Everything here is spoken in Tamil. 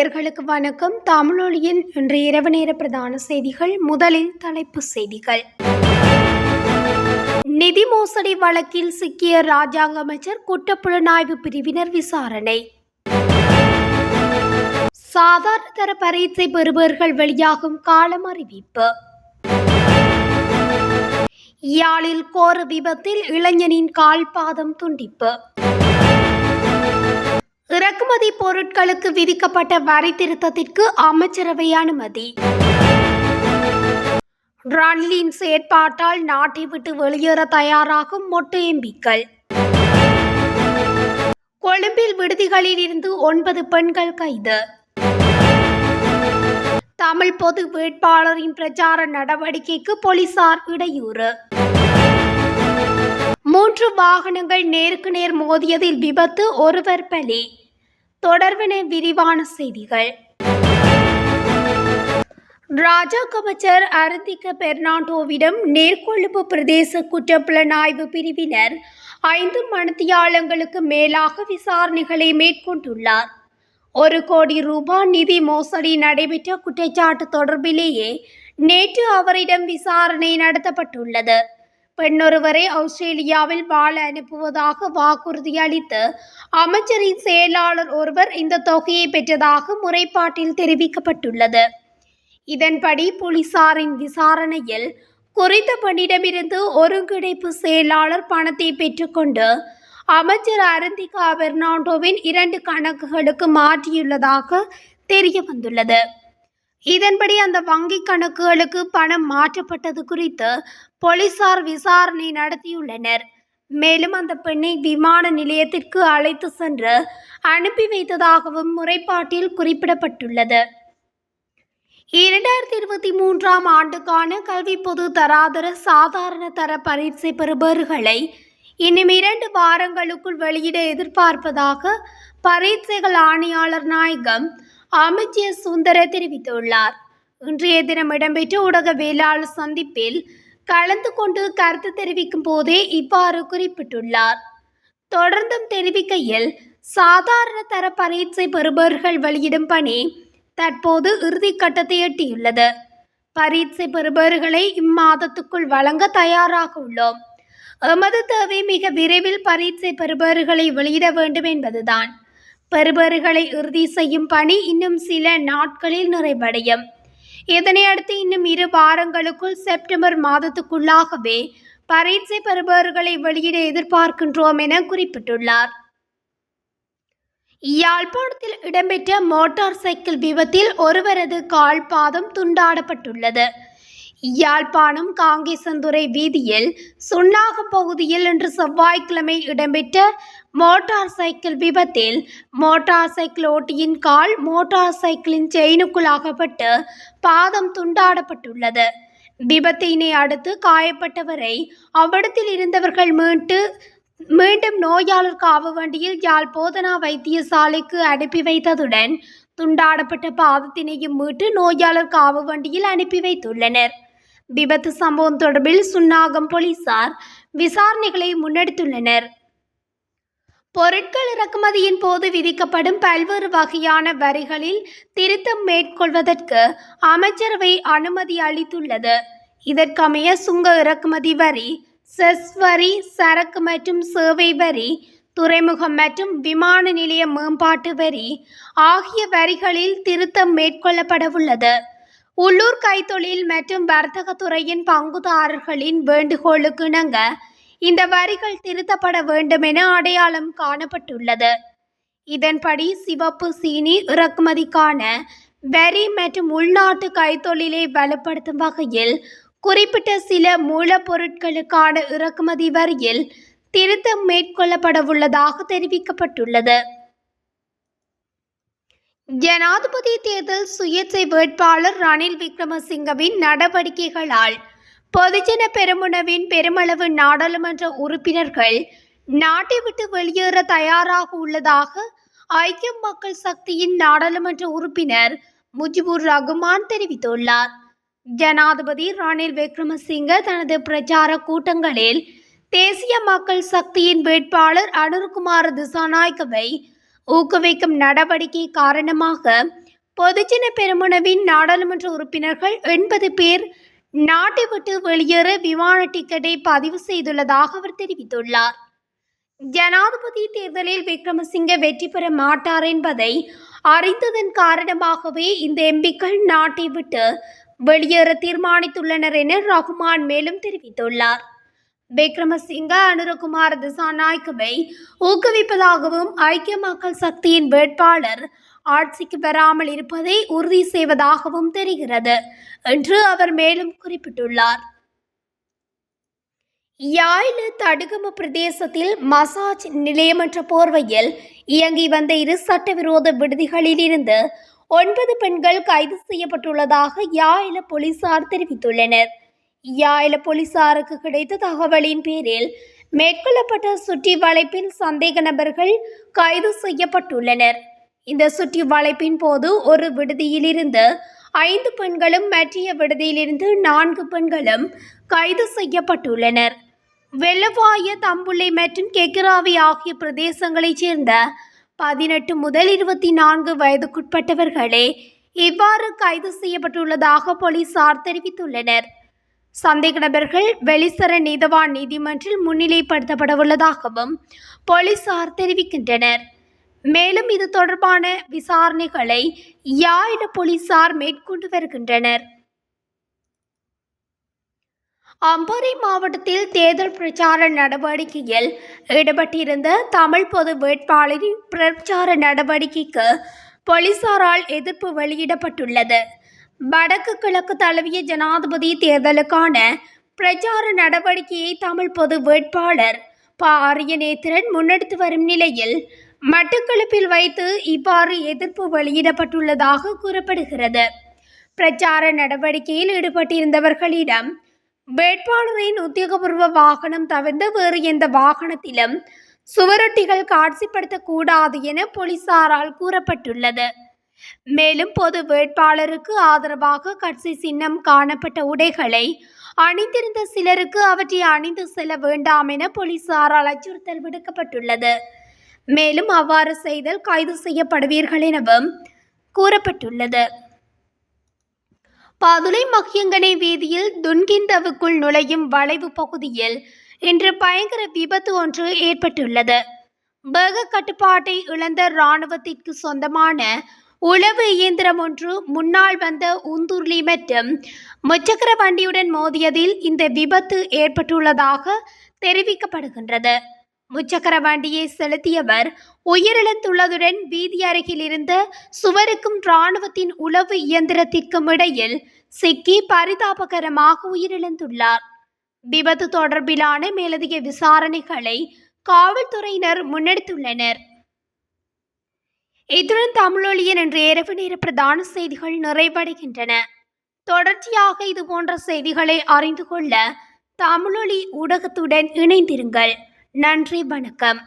நேயர்களுக்கு வணக்கம். தமிழொலியின் இன்று இரவு நேர பிரதான செய்திகள் முதலில் தலைப்பு செய்திகள். நிதி மோசடி வழக்கில் சிக்கிய ராஜாங்க அமைச்சர் குற்றப்புலனாய்வு பிரிவினர் விசாரணை. சாதாரண தர பரீட்சை பெறுபவர்கள் வெளியாகும் காலம் அறிவிப்பு. யாழில் கோர விபத்தில் இளைஞனின் கால்பாதம் துண்டிப்பு. இறக்குமதி பொருட்களுக்கு விதிக்கப்பட்ட வரி திருத்தத்திற்கு அமைச்சரவை அனுமதி ரணிலின் செயற்பாட்டால் நாட்டை விட்டு வெளியேற தயாராகும் மொட்டு எம்பிக்கள். கொழும்பில் விடுதிகளில் இருந்து ஒன்பது பெண்கள் கைது. தமிழ் பொது வேட்பாளரின் பிரச்சார நடவடிக்கைக்கு போலீசார் இடையூறு. மூன்று வாகனங்கள் நேருக்கு நேர் மோதியதில் விபத்து ஒருவர் பலி. தொடர்பின விரிவான செய்திகள். ராஜா அமைச்சர் அருந்திக பெர்னாண்டோவிடம் நேர்கொழும்பு பிரதேச குற்றப்புலனாய்வு பிரிவினர் ஐந்து மனத்தியாளங்களுக்கு மேலாக விசாரணைகளை மேற்கொண்டுள்ளார். ஒரு கோடி ரூபாய் நிதி மோசடி நடைபெற்ற குற்றச்சாட்டு தொடர்பிலேயே நேற்று அவரிடம் விசாரணை நடத்தப்பட்டுள்ளது. பெண்ணொருவரை ஆஸ்திரேலியாவில் வாழ அனுப்புவதாக வாக்குறுதி அளித்து அமைச்சரின் செயலாளர் ஒருவர் இந்த தொகையை பெற்றதாக முறைப்பாட்டில் தெரிவிக்கப்பட்டுள்ளது. இதன்படி போலீசாரின் விசாரணையில் குறித்த பெண்ணிடமிருந்து ஒருங்கிணைப்பு செயலாளர் பணத்தை பெற்றுக்கொண்டு அமைச்சர் அருந்திகா பெர்னாண்டோவின் இரண்டு கணக்குகளுக்கு மாற்றியுள்ளதாக தெரிய வந்துள்ளது இதன்படி அந்த வங்கி கணக்குகளுக்கு பணம் மாற்றப்பட்டது குறித்து போலீசார் விசாரணை நடத்தியுள்ளனர். மேலும் அந்த பெண்ணை விமான நிலையத்திற்கு அழைத்து சென்று அனுப்பி வைத்ததாகவும் முறைப்பாட்டில் குறிப்பிடப்பட்டுள்ளது. இரண்டாயிரத்தி இருபத்தி மூன்றாம் ஆண்டுக்கான கல்வி பொது தராதர சாதாரண தர பரீட்சை பெறுபவர்களை இன்னும் இரண்டு வாரங்களுக்குள் வெளியிட எதிர்பார்ப்பதாக பரீட்சைகள் ஆணையாளர் நாயகம் அமைச்சர் சுந்தர தெரிவித்துள்ளார். இன்றைய தினம் இடம்பெற்ற ஊடகவியலாளர் சந்திப்பில் கலந்து கொண்டு கருத்து தெரிவிக்கும் போதே இவ்வாறு குறிப்பிட்டுள்ளார். தொடர்ந்தும் தெரிவிக்கையில் சாதாரண தர பரீட்சை பெறுபவர்கள் வெளியிடும் பணி தற்போது இறுதி கட்டத்தை எட்டியுள்ளது. பரீட்சை பெறுபவர்களை இம்மாதத்துக்குள் வழங்க தயாராக உள்ளோம். எமது தேவை மிக விரைவில் பரீட்சை பெறுபவர்களை வெளியிட வேண்டும் என்பதுதான். பெறுபவர்களை இறுதி செய்யும் பணி இன்னும் சில நாட்களில் நிறைவடையும். இதனை அடுத்து இன்னும் இரு வாரங்களுக்குள் செப்டம்பர் மாதத்துக்குள்ளாகவே பரீட்சை பெறுபவர்களை வெளியிட எதிர்பார்க்கின்றோம் என குறிப்பிட்டுள்ளார். யாழ்ப்பாணத்தில் இடம்பெற்ற மோட்டார் சைக்கிள் விபத்தில் ஒருவரது கால் பாதம் துண்டாடப்பட்டுள்ளது. யாழ்ப்பாணம் காங்கேசந்துறை வீதியில் சுண்ணாக பகுதியில் இன்று செவ்வாய்க்கிழமை இடம்பெற்ற மோட்டார் சைக்கிள் விபத்தில் மோட்டார் சைக்கிள் ஓட்டியின் கால் மோட்டார் சைக்கிளின் செயினுக்குள் அகப்பட்டு பாதம் துண்டாடப்பட்டுள்ளது. விபத்தினை அடுத்து காயப்பட்டவரை அவ்விடத்தில் இருந்தவர்கள் மீட்டு மீண்டும் நோயாளர் காவு வண்டியில் யாழ் போதனா வைத்தியசாலைக்கு அனுப்பி வைத்ததுடன் துண்டாடப்பட்ட பாதத்தினையும் மீட்டு நோயாளர் காவு வண்டியில் அனுப்பி வைத்துள்ளனர். விபத்து சம்பவம் தொடர்பில் சுன்னாகம் போலீசார் விசாரணைகளை முன்னெடுத்துள்ளனர். பொருட்கள் இறக்குமதியின் போது விதிக்கப்படும் பல்வேறு வகையான வரிகளில் திருத்தம் மேற்கொள்வதற்கு அமைச்சரவை அனுமதி அளித்துள்ளது. இதற்கமைய சுங்க இறக்குமதி வரி செஸ் வரி சரக்கு மற்றும் சேவை வரி துறைமுகம் மற்றும் விமான நிலைய மேம்பாட்டு வரி ஆகிய வரிகளில் திருத்தம் மேற்கொள்ளப்படவுள்ளது. உள்ளூர் கைத்தொழில் மற்றும் வர்த்தகத்துறையின் பங்குதாரர்களின் வேண்டுகோளுக்கு இணங்க இந்த வரிகள் திருத்தப்பட வேண்டும் என அடையாளம் காணப்பட்டுள்ளது. இதன்படி சிவப்பு சீனி இறக்குமதிக்கான வரி மற்றும் உள்நாட்டு கைத்தொழிலை வலுப்படுத்தும் வகையில் குறிப்பிட்ட சில மூலப்பொருட்களுக்கான இறக்குமதி வரியில் திருத்தம் மேற்கொள்ளப்படவுள்ளதாக தெரிவிக்கப்பட்டுள்ளது. ஜனாதிபதி தேர்தல் சுயேட்சை வேட்பாளர் ரணில் விக்ரமசிங்கவின் நடவடிக்கைகளால் பொதுஜன பெருமுனவின் பெருமளவு நாடாளுமன்ற உறுப்பினர்கள் நாட்டை விட்டு வெளியேற தயாராக உள்ளதாக ஐக்கிய மக்கள் சக்தியின் நாடாளுமன்ற உறுப்பினர் முஜிபுர் ரகுமான் தெரிவித்துள்ளார். ஜனாதிபதி ரணில் விக்ரமசிங்க தனது பிரச்சார கூட்டங்களில் தேசிய மக்கள் சக்தியின் வேட்பாளர் அனுர்குமார் திசாநாயக்கவை ஊக்குவிக்கும் நடவடிக்கை காரணமாக பொதுஜன பெருமனவின் நாடாளுமன்ற உறுப்பினர்கள் எண்பது பேர் நாட்டை விட்டு வெளியேற விமான டிக்கெட்டை பதிவு செய்துள்ளதாக அவர் தெரிவித்துள்ளார். ஜனாதிபதி தேர்தலில் விக்ரமசிங்க வெற்றி பெற மாட்டார் என்பதை அறிந்ததன் காரணமாகவே இந்த எம்பிக்கள் நாட்டை விட்டு வெளியேற தீர்மானித்துள்ளனர் என ரகுமான் மேலும் தெரிவித்துள்ளார். விக்ரமசிங்க அனுரகுமார் திசாநாயக்கவை ஊக்குவிப்பதாகவும் ஐக்கிய மக்கள் சக்தியின் வேட்பாளர் ஆட்சிக்கு வராமல் இருப்பதை உறுதி செய்வதாகவும் தெரிகிறது என்று அவர் மேலும் குறிப்பிட்டுள்ளார். யாழில தடுகம பிரதேசத்தில் மசாஜ் நிலையமற்ற போர்வையில் இயங்கி வந்த இரு சட்டவிரோத விடுதிகளில் இருந்து ஒன்பது பெண்கள் கைது செய்யப்பட்டுள்ளதாக யாழில போலீசார் தெரிவித்துள்ளனர். யாழில போலீசாருக்கு கிடைத்த தகவலின் பேரில் மேற்கொள்ளப்பட்ட சுற்றி வளைப்பில் சந்தேக நபர்கள் கைது செய்யப்பட்டுள்ளனர். இந்த சுற்றி வளைப்பின் போது ஒரு விடுதியிலிருந்து ஐந்து பெண்களும் மற்றைய விடுதியிலிருந்து நான்கு பெண்களும் கைது செய்யப்பட்டுள்ளனர். வெள்ளவாய தம்புள்ளை மற்றும் கெக்கராவி ஆகிய பிரதேசங்களைச் சேர்ந்த பதினெட்டு முதல் இருபத்தி நான்கு வயதுக்குட்பட்டவர்களே இவ்வாறு கைது செய்யப்பட்டுள்ளதாக போலீசார் தெரிவித்துள்ளனர். சந்தேக நபர்கள் வெளிசர நீதவான் நீதிமன்றில் முன்னிலைப்படுத்தப்படவுள்ளதாகவும் போலீசார் தெரிவிக்கின்றனர். மேலும் இது தொடர்பான விசாரணைகளை யாழ் போலீசார் மேற்கொண்டு வருகின்றனர். அம்பாறை மாவட்டத்தில் தேர்தல் பிரச்சார நடவடிக்கையில் ஈடுபட்டிருந்த தமிழ் பொது வேட்பாளரின் பிரச்சார நடவடிக்கைக்கு போலீசாரால் எதிர்ப்பு வெளியிடப்பட்டுள்ளது. வடக்கு கிழக்கு தழுவிய ஜனாதிபதி தேர்தலுக்கான பிரச்சார நடவடிக்கையை தமிழ் பொது வேட்பாளர் ப. ஆரியநேத்திரன் முன்னெடுத்து வரும் நிலையில் மட்டக்களப்பில் வைத்து இவ்வாறு எதிர்ப்பு வெளியிடப்பட்டுள்ளதாக கூறப்படுகிறது. பிரச்சார நடவடிக்கையில் ஈடுபட்டிருந்தவர்களிடம் வேட்பாளரின் உத்தியோகபூர்வ வாகனம் தவிர்த்து வேறு எந்த வாகனத்திலும் சுவரொட்டிகள் காட்சிப்படுத்தக்கூடாது என போலீசாரால் கூறப்பட்டுள்ளது. மேலும் பொது வேட்பாளருக்கு ஆதரவாக கட்சி சின்னம் காணப்பட்ட உடைகளை அணிந்திருந்த சிலருக்கு அவற்றை அணிந்து செல்ல வேண்டாம் என போலீசாரால் அச்சுறுத்தல் விடுக்கப்பட்டுள்ளது. மேலும் அவ்வாறு செய்தல் கைது செய்யப்படுவீர்கள் எனவும் கூறப்பட்டுள்ளது. பாதுளை மகியங்கனை வீதியில் துன்கிந்தவுக்குள் நுழையும் வளைவு பகுதியில் இன்று பயங்கர விபத்து ஒன்று ஏற்பட்டுள்ளது. வேக கட்டுப்பாட்டை இழந்த இராணுவத்திற்கு சொந்தமான உளவு இயந்திரம் ஒன்று முன்னால் வந்த உந்துர்லி மற்றும் முச்சக்கர வண்டியுடன் மோதியதில் இந்த விபத்து ஏற்பட்டுள்ளதாக தெரிவிக்கப்படுகின்றது. முச்சக்கர வண்டியை செலுத்தியவர் உயிரிழந்துள்ளதுடன் வீதி அருகில் இருந்த சுவருக்கும் இராணுவத்தின் உளவு இயந்திரத்திற்கும் இடையில் சிக்கி பரிதாபகரமாக உயிரிழந்துள்ளார். விபத்து தொடர்பிலான மேலதிக விசாரணைகளை காவல்துறையினர் முன்னெடுத்துள்ளனர். இத்துடன் தமிழொலியன் என்று இரவு நேர பிரதான செய்திகள் நிறைவடைகின்றன. தொடர்ச்சியாக இது போன்ற செய்திகளை அறிந்து கொள்ள தமிழொலி ஊடகத்துடன் இணைந்திருங்கள். நன்றி வணக்கம்.